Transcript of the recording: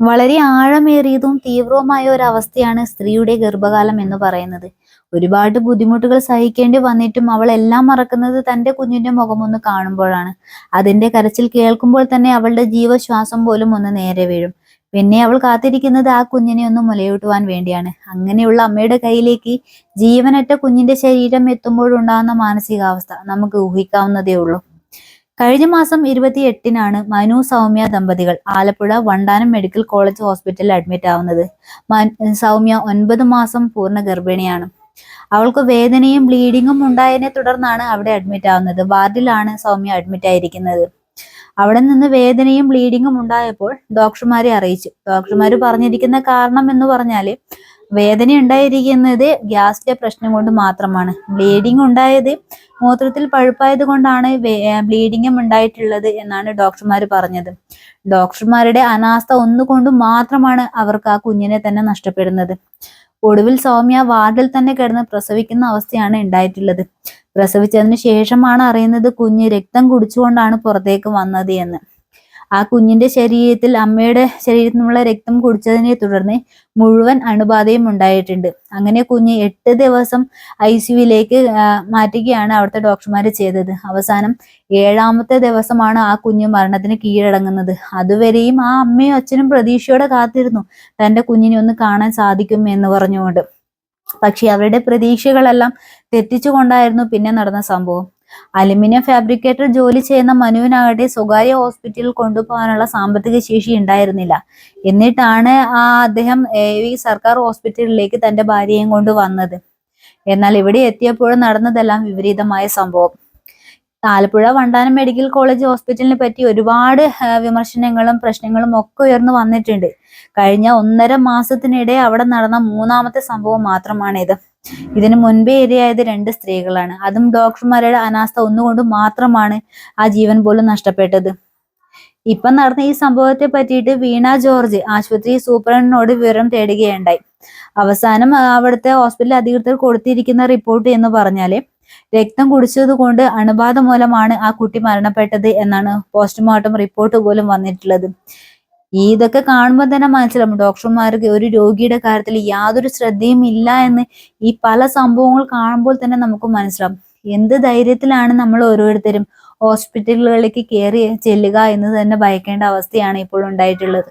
വളരെ ആഴമേറിയതും തീവ്രവുമായ ഒരു അവസ്ഥയാണ് സ്ത്രീയുടെ ഗർഭകാലം എന്ന് പറയുന്നത്. ഒരുപാട് ബുദ്ധിമുട്ടുകൾ സഹിക്കേണ്ടി വന്നിട്ടും അവൾ എല്ലാം മറക്കുന്നത് തന്റെ കുഞ്ഞിന്റെ മുഖമൊന്ന് കാണുമ്പോഴാണ്. അതിന്റെ കരച്ചിൽ കേൾക്കുമ്പോൾ തന്നെ അവളുടെ ജീവശ്വാസം പോലും ഒന്ന് നേരെ വീഴും. പിന്നെ അവൾ കാത്തിരിക്കുന്നത് ആ കുഞ്ഞിനെ ഒന്ന് മുലയൂട്ടുവാൻ വേണ്ടിയാണ്. അങ്ങനെയുള്ള അമ്മയുടെ കയ്യിലേക്ക് ജീവനറ്റ കുഞ്ഞിന്റെ ശരീരം എത്തുമ്പോഴുണ്ടാകുന്ന മാനസികാവസ്ഥ നമുക്ക് ഊഹിക്കാവുന്നതേ ഉള്ളൂ. കഴിഞ്ഞ മാസം ഇരുപത്തി എട്ടിനാണ് മനു സൗമ്യ ദമ്പതികൾ ആലപ്പുഴ വണ്ടാനം മെഡിക്കൽ കോളേജ് ഹോസ്പിറ്റലിൽ അഡ്മിറ്റ് ആവുന്നത്. സൗമ്യ ഒൻപത് മാസം പൂർണ ഗർഭിണിയാണ്. അവൾക്ക് വേദനയും ബ്ലീഡിങ്ങും ഉണ്ടായതിനെ തുടർന്നാണ് അവിടെ അഡ്മിറ്റ് ആവുന്നത്. വാർഡിലാണ് സൗമ്യ അഡ്മിറ്റ് ആയിരിക്കുന്നത്. അവിടെ നിന്ന് വേദനയും ബ്ലീഡിങ്ങും ഉണ്ടായപ്പോൾ ഡോക്ടർമാരെ അറിയിച്ചു. ഡോക്ടർമാർ പറഞ്ഞിരിക്കുന്ന കാരണം എന്ന് പറഞ്ഞാൽ വേദന ഉണ്ടായിരിക്കുന്നത് ഗ്യാസിന്റെ പ്രശ്നം കൊണ്ട് മാത്രമാണ്. ബ്ലീഡിംഗ് ഉണ്ടായത് മൂത്രത്തിൽ പഴുപ്പായത് കൊണ്ടാണ് ബ്ലീഡിങ്ങും ഉണ്ടായിട്ടുള്ളത് എന്നാണ് ഡോക്ടർമാർ പറഞ്ഞത്. ഡോക്ടർമാരുടെ അനാസ്ഥ ഒന്നുകൊണ്ട് മാത്രമാണ് അവർക്ക് ആ കുഞ്ഞിനെ തന്നെ നഷ്ടപ്പെടുന്നത്. ഒടുവിൽ സൗമ്യ വാർഡിൽ തന്നെ കിടന്ന് പ്രസവിക്കുന്ന അവസ്ഥയാണ് ഉണ്ടായിട്ടുള്ളത്. പ്രസവിച്ചതിന് ശേഷമാണ് അറിയുന്നത് കുഞ്ഞ് രക്തം കുടിച്ചുകൊണ്ടാണ് പുറത്തേക്ക് വന്നത് എന്ന്. ആ കുഞ്ഞിന്റെ ശരീരത്തിൽ അമ്മയുടെ ശരീരത്തിൽ നിന്നുള്ള രക്തം കുടിച്ചതിനെ തുടർന്ന് മുഴുവൻ അണുബാധയും ഉണ്ടായിട്ടുണ്ട്. അങ്ങനെ കുഞ്ഞ് എട്ട് ദിവസം ഐ സിയുവിലേക്ക് മാറ്റുകയാണ് അവിടുത്തെ ഡോക്ടർമാർ ചെയ്തത്. അവസാനം ഏഴാമത്തെ ദിവസമാണ് ആ കുഞ്ഞ് മരണത്തിന് കീഴടങ്ങുന്നത്. അതുവരെയും ആ അമ്മയും അച്ഛനും പ്രതീക്ഷയോടെ കാത്തിരുന്നു. തന്റെ കുഞ്ഞിനെ ഒന്ന് കാണാൻ സാധിക്കും എന്ന് പറഞ്ഞുകൊണ്ട്. പക്ഷെ അവരുടെ പ്രതീക്ഷകളെല്ലാം തെറ്റിച്ചുകൊണ്ടായിരുന്നു പിന്നെ നടന്ന സംഭവം. അലുമിനിയം ഫാബ്രിക്കേറ്റർ ജോലി ചെയ്യുന്ന മനുവിനാകട്ടെ സ്വകാര്യ ഹോസ്പിറ്റലിൽ കൊണ്ടുപോകാനുള്ള സാമ്പത്തിക ശേഷി ഉണ്ടായിരുന്നില്ല. എന്നിട്ടാണ് ആ അദ്ദേഹം സർക്കാർ ഹോസ്പിറ്റലിലേക്ക് തന്റെ ഭാര്യയും കൊണ്ട് വന്നത്. എന്നാൽ ഇവിടെ എത്തിയപ്പോഴും നടന്നതെല്ലാം വിപരീതമായ സംഭവം. ആലപ്പുഴ വണ്ടാനം മെഡിക്കൽ കോളേജ് ഹോസ്പിറ്റലിനെ പറ്റി ഒരുപാട് വിമർശനങ്ങളും പ്രശ്നങ്ങളും ഒക്കെ ഉയർന്നു വന്നിട്ടുണ്ട്. കഴിഞ്ഞ ഒന്നര മാസത്തിനിടെ അവിടെ നടന്ന മൂന്നാമത്തെ സംഭവം മാത്രമാണിത്. ഇതിനു മുൻപേ ഇരയായത് രണ്ട് സ്ത്രീകളാണ്. അതും ഡോക്ടർമാരുടെ അനാസ്ഥ ഒന്നുകൊണ്ട് മാത്രമാണ് ആ ജീവൻ പോലും നഷ്ടപ്പെട്ടത്. ഇപ്പം നടന്ന ഈ സംഭവത്തെ പറ്റിയിട്ട് വീണ ജോർജ് ആശുപത്രി സൂപ്രണ്ടിനോട് വിവരം തേടുകയുണ്ടായി. അവസാനം അവിടുത്തെ ഹോസ്പിറ്റൽ അധികൃതർ കൊടുത്തിരിക്കുന്ന റിപ്പോർട്ട് എന്ന് പറഞ്ഞാൽ രക്തം കുടിച്ചത് കൊണ്ട് അണുബാധ മൂലമാണ് ആ കുട്ടി മരണപ്പെട്ടത് എന്നാണ് പോസ്റ്റ്മോർട്ടം റിപ്പോർട്ട് പോലും വന്നിട്ടുള്ളത്. ഇതൊക്കെ കാണുമ്പോൾ തന്നെ മനസ്സിലാവും. ഡോക്ടർമാർക്ക് ഒരു രോഗിയുടെ കാര്യത്തിൽ യാതൊരു ശ്രദ്ധയും ഇല്ല എന്ന് ഈ പല സംഭവങ്ങൾ കാണുമ്പോൾ തന്നെ നമുക്ക് മനസ്സിലാവും. എന്ത് ധൈര്യത്തിലാണ് നമ്മൾ ഓരോരുത്തരും ഹോസ്പിറ്റലുകളിലേക്ക് കയറി ചെല്ലുക എന്ന് തന്നെ ഭയക്കേണ്ട അവസ്ഥയാണ് ഇപ്പോൾ ഉണ്ടായിട്ടുള്ളത്.